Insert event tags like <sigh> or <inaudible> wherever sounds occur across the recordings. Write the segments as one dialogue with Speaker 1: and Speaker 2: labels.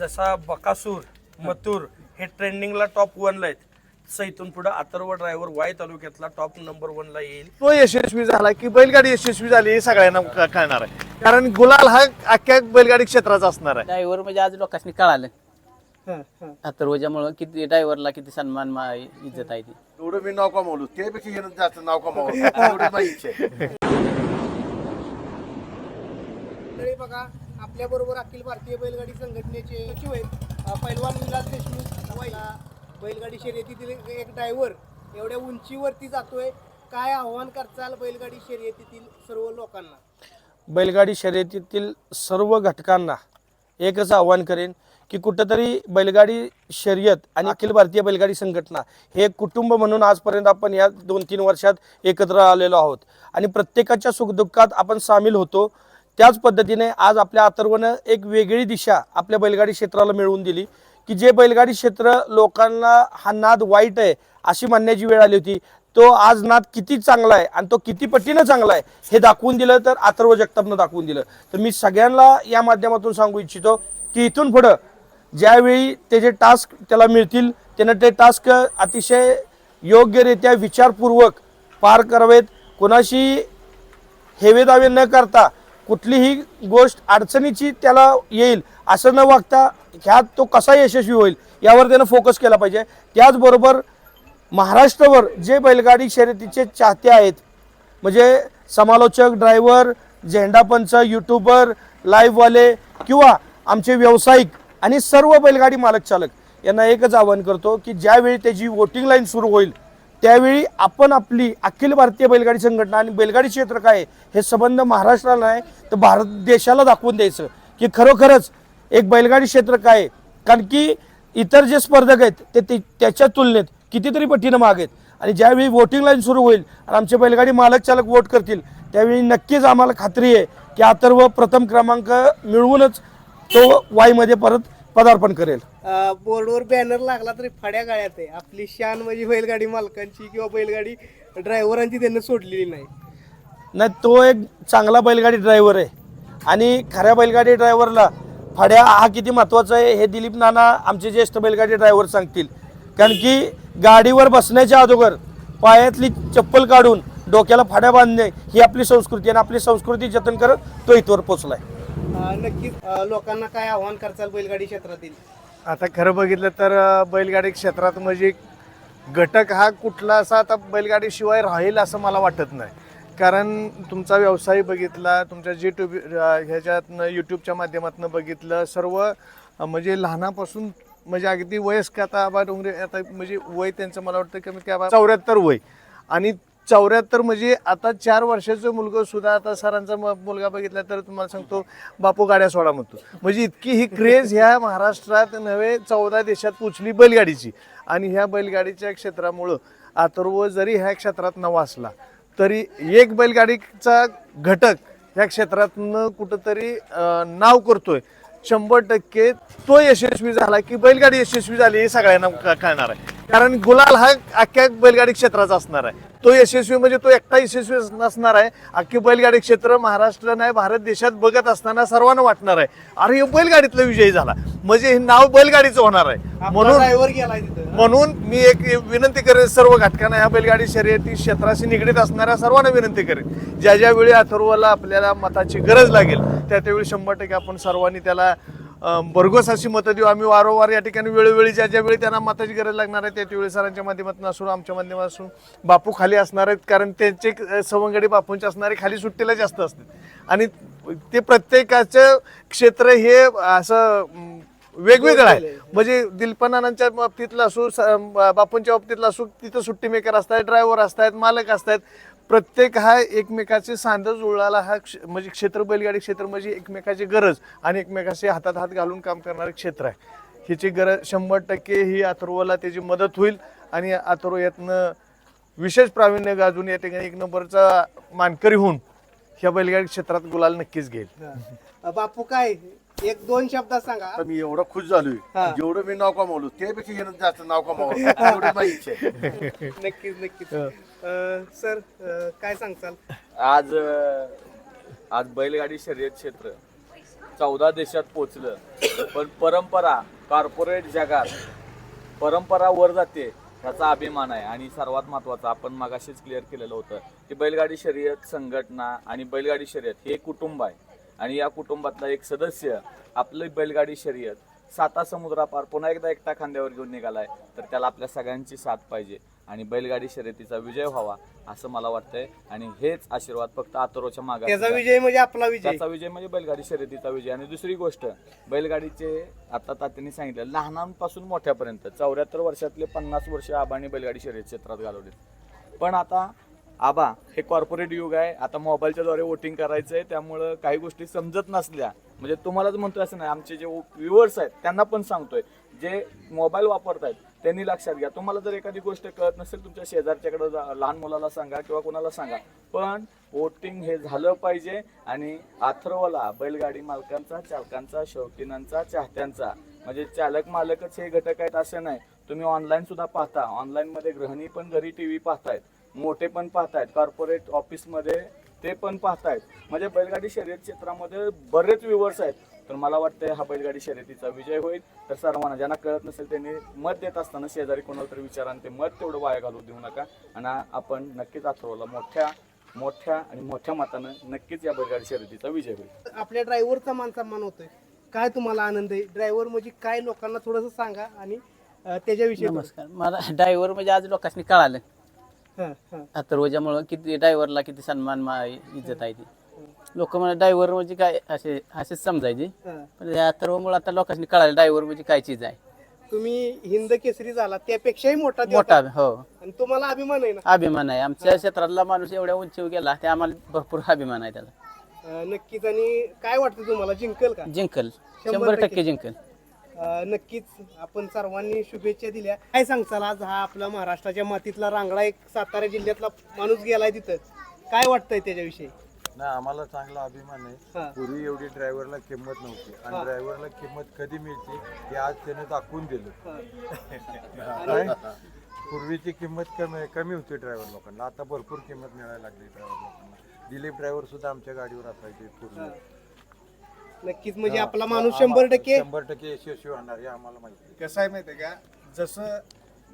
Speaker 1: जसा बकासूर मथुर हे ट्रेंडिंगला टॉप वनला आहेत. तसं इथून पुढे अथर्व ड्रायव्हर वाय तालुक्यातला टॉप नंबर वनला येईल.
Speaker 2: तो यशस्वी झाला की बैलगाडी यशस्वी झाली हे सगळ्यांना क- कळणार आहे. कारण गुलाल हा अख्ख्या बैलगाडी क्षेत्राचा असणार आहे.
Speaker 3: ड्रायव्हर म्हणजे आज लोकांनी कळालं. अथर्वच्यामुळं किती ड्रायव्हरला किती सन्मान मा- इज्जत आहे ती.
Speaker 4: एवढं मी नाव कमावलो. त्यापेक्षा हे जास्त नाव कमावलं. <laughs> एवढी माझी इच्छा आहे.
Speaker 5: तरी बघा आपल्याबरोबर अखिल भारतीय बैलगाडी संघटनेचे सचिव आहेत पैलवान विलास देशमुख. बैलगाडी शर्यतीतील एक ड्रायव्हर एवढ्या उंचीवरती जातोय. काय आव्हान करचाल बैलगाडी शर्यतीतील सर्व लोकांना?
Speaker 1: बैलगाडी शर्यतीतील सर्व घटकांना एकच आव्हान करेन की कुठंतरी बैलगाडी शर्यत आणि अखिल भारतीय बैलगाडी संघटना हे कुटुंब म्हणून आजपर्यंत आपण या दोन तीन वर्षात एकत्र आलेलो आहोत. आणि प्रत्येकाच्या सुखदुःखात आपण सामील होतो. त्याच पद्धतीने आज आपल्या अथर्वनं एक वेगळी दिशा आपल्या बैलगाडी क्षेत्राला मिळवून दिली की जे बैलगाडी क्षेत्र लोकांना हा नाद वाईट आहे अशी म्हणण्याची वेळ आली होती. तो आज नाद किती चांगला आहे आणि तो किती पटीनं चांगला आहे हे दाखवून दिलं तर अथर्व जगतापनं दाखवून दिलं. तर मी सगळ्यांना या माध्यमातून सांगू इच्छितो की इथून पुढं ज्यावेळी ते जे टास्क त्याला मिळतील त्यानं ते टास्क अतिशय योग्यरित्या विचारपूर्वक पार करावेत. कोणाशी हेवेदावे न करता कुठलीही गोष्ट अडचणीची त्याला येईल असं न वागता ह्यात तो कसा यशस्वी होईल यावर त्यानं फोकस केला पाहिजे. त्याचबरोबर महाराष्ट्रभर जे बैलगाडी शर्यतीचे चाहते आहेत म्हणजे समालोचक ड्रायव्हर झेंडापंच यूट्यूबर लाईव्हवाले किंवा आमचे व्यावसायिक आणि सर्व बैलगाडी मालक चालक यांना एकच आवाहन करतो की ज्यावेळी त्याची वोटिंग लाईन सुरू होईल त्यावेळी आपण आपली अखिल भारतीय बैलगाडी संघटना आणि बैलगाडी क्षेत्र काय हे संबंध महाराष्ट्राला नाही तर भारत देशाला दाखवून द्यायचं की खरोखरच एक बैलगाडी क्षेत्र काय कारण की इतर जे स्पर्धक आहेत ते ते त्याच्या तुलनेत कितीतरी पटीनं माग आहेत. आणि ज्यावेळी वोटिंग लाईन सुरू होईल आणि आमचे बैलगाडी मालक चालक वोट करतील त्यावेळी नक्कीच आम्हाला खात्री आहे की अथर्व प्रथम क्रमांक मिळवूनच तो वाईमध्ये परत पदार्पण करेल.
Speaker 5: अ, बोर्डवर बॅनर लागला तरी फाड्या गाळ्यात आहे. आपली शान म्हणजे बैलगाडी मालकांची किंवा बैलगाडी ड्रायव्हरांची त्यांनी सोडलेली नाही.
Speaker 1: नाही तो एक चांगला बैलगाडी ड्रायव्हर आहे. आणि खऱ्या बैलगाडी ड्रायव्हरला फाड्या हा किती महत्त्वाचा आहे हे दिलीप नाना आमचे ज्येष्ठ बैलगाडी ड्रायव्हर सांगतील. कारण की गाडीवर बसण्याच्या अगोदर पायातली चप्पल काढून डोक्याला फाड्या बांधणे ही आपली संस्कृती आणि आपली संस्कृती जतन करत तो इथवर पोचलाय
Speaker 5: नक्कीच लोकांना काय आव्हान करचाल बैलगाडी क्षेत्रातील?
Speaker 2: आता खरं बघितलं तर बैलगाडी क्षेत्रात म्हणजे घटक हा कुठला असा आता बैलगाडीशिवाय राहील असं मला वाटत नाही. कारण तुमचा व्यवसाय बघितला तुमच्या जी ट्यूब ह्याच्यातनं यूट्यूबच्या माध्यमातून बघितलं सर्व म्हणजे लहानापासून म्हणजे अगदी वयस्क आता आबा डोंगरे आता म्हणजे वय त्यांचं मला वाटतं कमीत कमी चौऱ्याहत्तर वय. आणि चौऱ्याहत्तर म्हणजे आता चार वर्षाचं मुलगा सुद्धा आता सरांचा म- मुलगा बघितला तर तुम्हाला सांगतो बापू गाड्या सोडा म्हणतो. म्हणजे इतकी ही क्रेज ह्या महाराष्ट्रात नव्हे चौदा देशात पोचली बैलगाडीची. आणि ह्या बैलगाडीच्या क्षेत्रामुळं अथर्व जरी ह्या क्षेत्रात नवा असला तरी एक बैलगाडीचा घटक ह्या क्षेत्रातनं कुठंतरी नाव करतोय. शंभर टक्के तो यशस्वी झाला की बैलगाडी यशस्वी झाली हे सगळ्यांना क- कळणार आहे. कारण गुलाल हा अख्ख्या बैलगाडी क्षेत्राचा असणार आहे. तो यशस्वी म्हणजे तो एकटा यशस्वी नसणार आहे. अख्खी बैलगाडी क्षेत्र महाराष्ट्र नाही भारत देशात बघत असताना सर्वांना वाटणार आहे. अरे हे बैलगाडीतला विजयी झाला. म्हणजे हे नाव बैलगाडीचं होणार आहे. म्हणून म्हणून मी एक विनंती करेन सर्व घटकांना ह्या बैलगाडी शर्यती क्षेत्राशी निगडीत असणाऱ्या सर्वांना विनंती करेन. ज्या ज्या वेळी अथर्वला आपल्याला मताची गरज लागेल त्या त्यावेळी शंभर टक्के आपण सर्वांनी त्याला भरघोस अशी मतं देऊ आम्ही वारंवार या ठिकाणी वेळोवेळी ज्या ज्या वेळी त्यांना मताची गरज लागणार आहे त्या त्यावेळी सरांच्या माध्यमातून असू आमच्या माध्यमातून बापू खाली असणार आहेत कारण त्यांचे सवंगडी बापूंचे असणारे खाली सुट्टीला जास्त असतात. आणि ते प्रत्येकाचं क्षेत्र हे असं वेगवेगळं आहे. म्हणजे दिलपनानांच्या बाबतीतलं असू बापूंच्या बाबतीतलं असू तिथं सुट्टी मेकर असतात ड्रायव्हर असतात मालक असतात प्रत्येक हा एकमेकाचे सांध जुळाला हा क्ष- म्हणजे क्षेत्र बैलगाडी क्षेत्र म्हणजे एकमेकाची गरज आणि एकमेकाचे हातात हात घालून काम करणारे क्षेत्र आहे. ह्याची गरज शंभर टक्के ही अथर्वला त्याची मदत होईल आणि अथर्व यातनं विशेष प्रावीण्य गाजून या ठिकाणी एक नंबरचा मानकरी होऊन ह्या बैलगाडी क्षेत्रात गुलाल नक्कीच घेईल.
Speaker 5: बापू काय एक दोन शब्दात सांगा.
Speaker 4: मी एवढं खुश झालोय.
Speaker 5: हा.
Speaker 4: जेवढं मी नाव कमावलो त्यापेक्षा हे जास्त नाव कमावलं. <laughs> एवढी माझी इच्छा आहे.
Speaker 5: नक्कीच नक्कीच. सर काय सांगचाल
Speaker 6: आज अ, आज बैलगाडी शर्यत क्षेत्र चौदा देशात पोचलं पण परंपरा कॉर्पोरेट जगात परंपरा वर जाते. ह्याचा अभिमान आहे. आणि सर्वात महत्त्वाचं आपण मगाशीच क्लिअर केलेलं होतं की बैलगाडी शर्यत संघटना आणि बैलगाडी शर्यत हे कुटुंब आहे. आणि या कुटुंबातला एक सदस्य आपली बैलगाडी शर्यत साता समुद्रापार पुन्हा एकदा एकटा खांद्यावर घेऊन निघालाय. तर त्याला आपल्या सगळ्यांची साथ पाहिजे. आणि बैलगाडी शर्यतीचा विजय व्हावा असं मला वाटतंय. आणि हेच आशीर्वाद फक्त आतरोच्या मागा
Speaker 5: त्याचा विजय म्हणजे आपला विजय.
Speaker 6: त्याचा विजय म्हणजे बैलगाडी शर्यतीचा विजय. आणि दुसरी गोष्ट बैलगाडीचे आता तात्यांनी सांगितलं लहानांपासून मोठ्यापर्यंत चौऱ्याहत्तर वर्षातले पन्नास वर्ष आबांनी बैलगाडी शर्यत क्षेत्रात घालवले पण आता आबा हे कॉर्पोरेट युग आहे. आता मोबाईलच्या द्वारे वोटिंग करायचं आहे त्यामुळं काही गोष्टी समजत नसल्या. म्हणजे तुम्हालाच म्हणतोय असं नाही. आमचे जे व्ह्युअर्स आहेत त्यांना पण सांगतोय. जे मोबाईल वापरतायत त्यांनी लक्षात घ्या. तुम्हाला जर एखादी गोष्ट कळत नसेल तुमच्या शेजारच्याकडे जा- लहान मुलाला सांगा किंवा कोणाला सांगा. पण वोटिंग हे झालं पाहिजे आणि अथर्वला बैलगाडी मालकांचा चालकांचा शौकीनांचा चाहत्यांचा. म्हणजे चालक मालकच हे घटक आहेत असं नाही. तुम्ही ऑनलाईन सुद्धा पाहता. ऑनलाईनमध्ये गृहिणी पण घरी टी व्ही पाहतायत. मोठे पण पाहतायत कॉर्पोरेट ऑफिसमध्ये ते पण पाहतायत. म्हणजे बैलगाडी शर्यत क्षेत्रामध्ये बरेच व्ह्युअर्स आहेत. तर मला वाटतं हा बैलगाडी शर्यतीचा विजय होईल. तर सर्वांना ज्यांना कळत नसेल त्यांनी मत देत असताना शेजारी कोणाला तरी विचारा ते मत तेवढं वाया घालू देऊ नका. आणि आपण नक्कीच अथर्वला मोठ्या मोठ्या आणि मोठ्या मतानं नक्कीच या बैलगाडी शर्यतीचा विजय होईल.
Speaker 5: आपल्या ड्रायव्हरचा मान सन्मान होतोय. काय तुम्हाला आनंद आहे? ड्रायव्हर म्हणजे काय लोकांना थोडस सांगा आणि त्याच्याविषयी
Speaker 3: नमस्कार. मला ड्रायव्हर म्हणजे आज लोकांनी कळालं. अथर्वच्यामुळं किती ड्रायव्हरला किती सन्मान मा- इज्जत आहे ती. लोक मला ड्रायव्हर म्हणजे काय असे असेच समजायचे. पण या अथर्वमुळे आता लोकांनी कळालं ड्रायव्हर म्हणजे काय चीज आहे.
Speaker 5: तुम्ही हिंद केसरी झाला त्यापेक्षाही मोठा
Speaker 3: मोठा
Speaker 5: होता.
Speaker 3: हो.
Speaker 5: आणि तुम्हाला अभिमान आहे ना?
Speaker 3: अभिमान आहे. आमच्या क्षेत्रातला माणूस एवढ्या उंचीवर गेला ते आम्हाला भरपूर अभिमान आहे त्याला
Speaker 5: अं, नक्कीच. आणि काय वाटतं तुम्हाला? जिंकल का?
Speaker 3: जिंकल.
Speaker 5: शंभर
Speaker 3: शंभर
Speaker 5: टक्के.
Speaker 3: जिंकल.
Speaker 5: नक्कीच आपण सर्वांनी शुभेच्छा दिल्या. काय सांगचाल आज हा आपला महाराष्ट्राच्या मातीतला रांगडा एक सातारा जिल्ह्यातला माणूस गेलाय तिथं. काय वाटतंय त्याच्याविषयी?
Speaker 7: नाही आम्हाला चांगला अभिमान आहे. पूर्वी एवढी ड्रायव्हरला किंमत नव्हती. आणि ड्रायव्हरला किंमत कधी मिळते हे आज त्याने दाखवून दिलं? <laughs> पूर्वीची किंमत कमी कमी होती ड्रायव्हर लोकांना. आता भरपूर किंमत मिळायला लागली ड्रायव्हर लोकांना. दिलीप ड्रायव्हर सुद्धा आमच्या गाडीवर असायचे पूर्वी.
Speaker 5: नक्कीच म्हणजे. आपला माणूस शंभर टक्के
Speaker 7: शंभर टक्के यशस्वी होणार हे आम्हाला माहिती आहे.
Speaker 2: कसं आहे माहितीये का जसं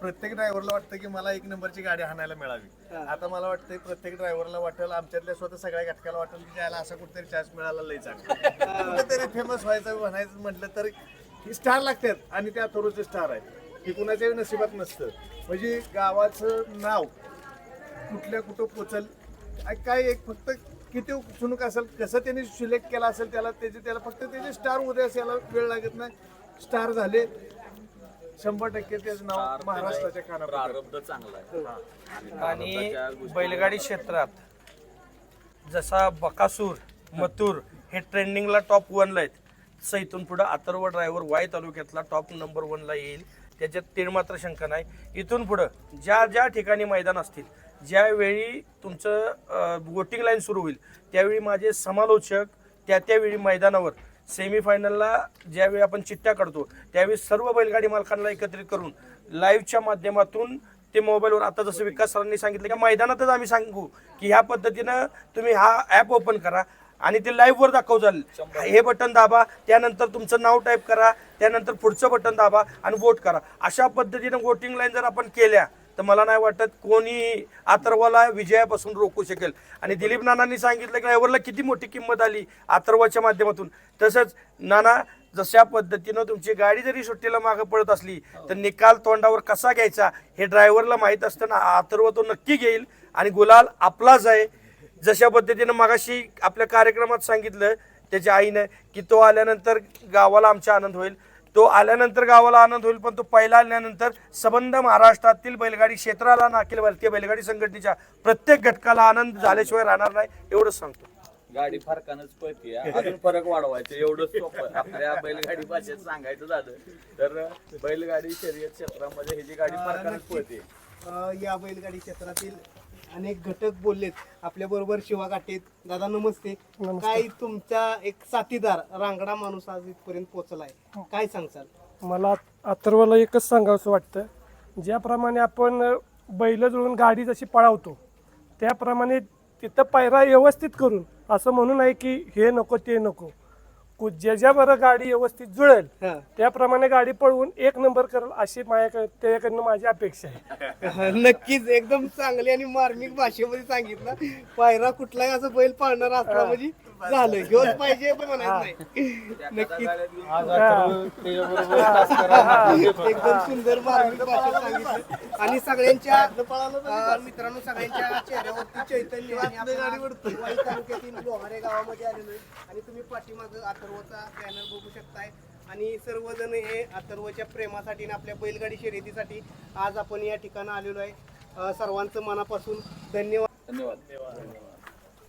Speaker 2: प्रत्येक ड्रायव्हरला वाटतं की मला एक नंबरची गाडी हाणायला मिळावी. आता मला वाटतं प्रत्येक ड्रायव्हरला वाटेल आमच्यातल्या स्वतः सगळ्या घटकाला वाटेल की त्याला असा कुठेतरी चान्स मिळाला लई चांगला कुठेतरी फेमस व्हायचं म्हणायचं म्हटलं तर ही स्टार लागतात आणि त्या थोडंसं स्टार आहे हे कुणाच्याही नशिबात नसतं म्हणजे गावाचं नाव कुठल्या कुठं पोचल काय एक फक्त किती चुणूक असेल कसं त्यांनी सिलेक्ट केला असेल त्याला त्याचे त्याला फक्त त्याचे स्टार उदयास याला वेळ लागत नाही. स्टार झाले. शंभर टक्के त्याचं नाव महाराष्ट्राच्या कानावर
Speaker 6: प्रारब्ध चांगला आहे. हा.
Speaker 1: आणि बैलगाडी क्षेत्रात जसा बकासूर मथुर हे ट्रेंडिंगला टॉप वनला आहेत. इथून पुढं अथर्व ड्रायव्हर वाय तालुक्यातला टॉप नंबर वनला येईल. त्याच्यात तीळ मात्र शंका नाही. इथून पुढं ज्या ज्या ठिकाणी मैदान असतील ज्यावेळी तुमचं वोटिंग लाईन सुरू होईल त्यावेळी माझे समालोचक त्या त्यावेळी मैदानावर सेमीफायनलला ज्यावेळी आपण चिठ्ठ्या काढतो त्यावेळी सर्व बैलगाडी मालकांना एकत्रित करून लाईव्हच्या माध्यमातून ते मोबाईलवर आता जसं विकास सरांनी सांगितलं की मैदानातच आम्ही सांगू की ह्या पद्धतीनं तुम्ही हा ॲप ओपन करा आणि ते लाईव्हवर दाखवचाल हे बटन दाबा त्यानंतर तुमचं नाव टाईप करा त्यानंतर पुढचं बटन दाबा आणि वोट करा. अशा पद्धतीनं वोटिंग लाईन जर आपण केल्या तर मला नाही वाटत कोणी अथर्वाला विजयापासून रोखू शकेल. आणि दिलीप नानांनी सांगितलं की ड्रायव्हरला किती मोठी किंमत आली अथर्वाच्या माध्यमातून. तसंच नाना जशा पद्धतीनं तुमची गाडी जरी सुट्टीला मागं पडत असली तर निकाल तोंडावर कसा घ्यायचा हे ड्रायव्हरला माहीत असताना अथर्व तो नक्की घेईल. आणि गुलाल आपलाच आहे. जशा पद्धतीनं मागाशी आपल्या कार्यक्रमात सांगितलं त्याच्या आईनं की तो आल्यानंतर गावाला आमचा आनंद होईल. तो आल्यानंतर गावाला आनंद होईल पण तो पहिला आल्यानंतर सबंध महाराष्ट्रातील बैलगाडी क्षेत्राला ना अखिल भारतीय बैलगाडी संघटनेच्या प्रत्येक घटकाला आनंद झाल्याशिवाय राहणार नाही एवढंच सांगतो.
Speaker 6: गाडी फरकानच पळते अजून फरक वाढवायचं एवढं सोपं आपल्या बैलगाडी भाषेत सांगायचं झालं तर बैलगाडी शर्यत क्षेत्रामध्ये ही जी गाडी फरकानच पळते
Speaker 5: या बैलगाडी क्षेत्रातील अनेक घटक बोललेत. आपल्या बरोबर शिवा गाठेत दादा नमस्ते. काय तुमचा एक साथीदार रांगडा माणूस आज इथपर्यंत पोहोचलाय? काय सांगचाल
Speaker 8: मला अथर्वला एकच सांगावंसं वाटतं. ज्याप्रमाणे आपण बैल जुळून गाडी जशी पळावतो त्याप्रमाणे तिथं पायरा व्यवस्थित करून असं म्हणू नाही की हे नको ते नको. कु- ज्याच्यावर गाडी व्यवस्थित जुळेल
Speaker 5: हा.
Speaker 8: त्याप्रमाणे गाडी पळवून एक नंबर करेल अशी माझ्या त्याच्याकडनं माझी अपेक्षा आहे.
Speaker 5: नक्कीच. एकदम चांगली आणि मार्मिक भाषेमध्ये सांगितलं. पायरा कुठलाही असं बैल पाळणार असला म्हणजे झालं घेऊन पाहिजे पण म्हणायचं नाही. नक्कीच. एकदम सुंदर मार्मिक भाषेत सांगितलं. आणि सगळ्यांच्या अं, मित्रांनो सगळ्यांच्या चेहऱ्यावरती चैतन्य आणि आपण वाई तालुक्यातील लोहारे गावामध्ये आलेलो आहे. आणि तुम्ही पाठीमागं अथर्वचा बॅनर बघू शकताय. आणि सर्वजण हे अथर्वच्या प्रेमासाठी आणि आपल्या बैलगाडी शर्यतीसाठी आज आपण या ठिकाणी आलेलो आहे. अं, सर्वांचं मनापासून धन्यवाद.
Speaker 6: धन्यवाद.